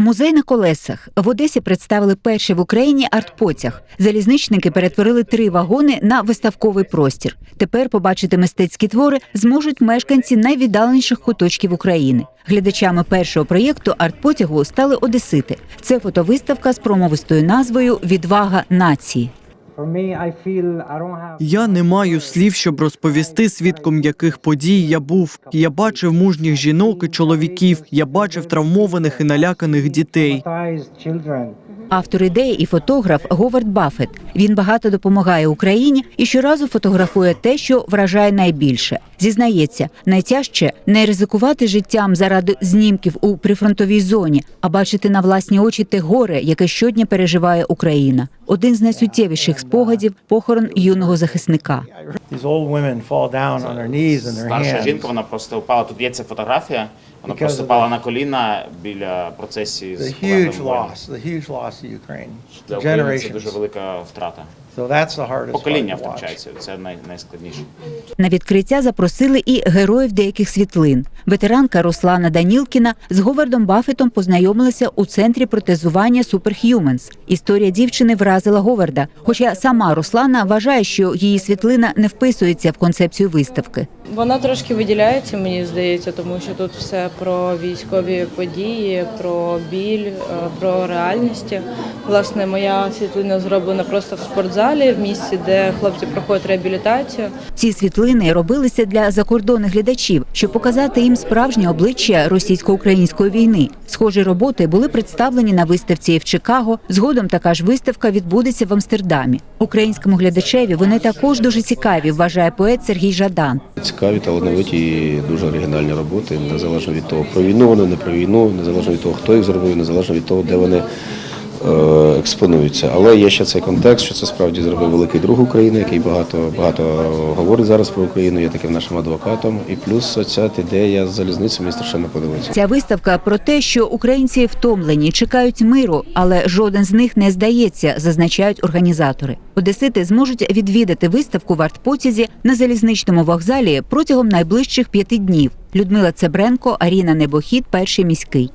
Музей на колесах в Одесі представили перший в Україні артпотяг. Залізничники перетворили три вагони на виставковий простір. Тепер побачити мистецькі твори зможуть мешканці найвіддаленіших куточків України. Глядачами першого проєкту артпотягу стали одесити. Це фотовиставка з промовистою назвою Відвага нації. Я не маю слів, щоб розповісти, свідком яких подій я був. Я бачив мужніх жінок і чоловіків. Я бачив травмованих і наляканих дітей. Автор ідеї і фотограф Говард Баффет. Він багато допомагає Україні і щоразу фотографує те, що вражає найбільше. Зізнається, найтяжче не ризикувати життям заради знімків у прифронтовій зоні, а бачити на власні очі те горе, яке щодня переживає Україна. Один з найсуттєвіших спогадів похорон юного захисника. Старша жінка, вона просто впала. Тут є ця фотографія. Вона просто впала на коліна біля процесії з The huge loss, the huge loss of Ukraine. Для України це дуже велика втрата. That's Покоління втрачається. Це най, найскладніше. На відкриття запросили і героїв деяких світлин. Ветеранка Руслана Данілкіна з Говардом Баффетом познайомилася у центрі протезування Superhumans. Історія дівчини вразила Говарда. Хоча сама Руслана вважає, що її світлина не вписується в концепцію виставки. Вона трошки виділяється, мені здається, тому що тут все про військові події, про біль, е, про реальності. Власне, моя світлина зроблена просто в спортзалі, в місці, де хлопці проходять реабілітацію. Ці світлини робилися для закордонних глядачів, щоб показати їм справжнє обличчя російсько-української війни. Схожі роботи були представлені на виставці в Чикаго. Згодом така ж виставка відбудеться в Амстердамі. Українському глядачеві вони також дуже цікаві, вважає поет Сергій Жадан. Цікаві, талановиті і дуже оригінальні роботи, незалежно від того, про війну вони, не про війну, незалежно від того, хто їх зробив, незалежно від того, де вони експонуються. Але є ще цей контекст, що це справді зробив великий друг України, який багато багато говорить зараз про Україну, є таким нашим адвокатом. І плюс оця ідея з залізницею мені страшенно подобається. Ця виставка про те, що українці втомлені, чекають миру, але жоден з них не здається, зазначають організатори. Одесити зможуть відвідати виставку в артпотязі на залізничному вокзалі протягом найближчих п'яти днів. Людмила Цебренко, Аріна Небохід, перший міський.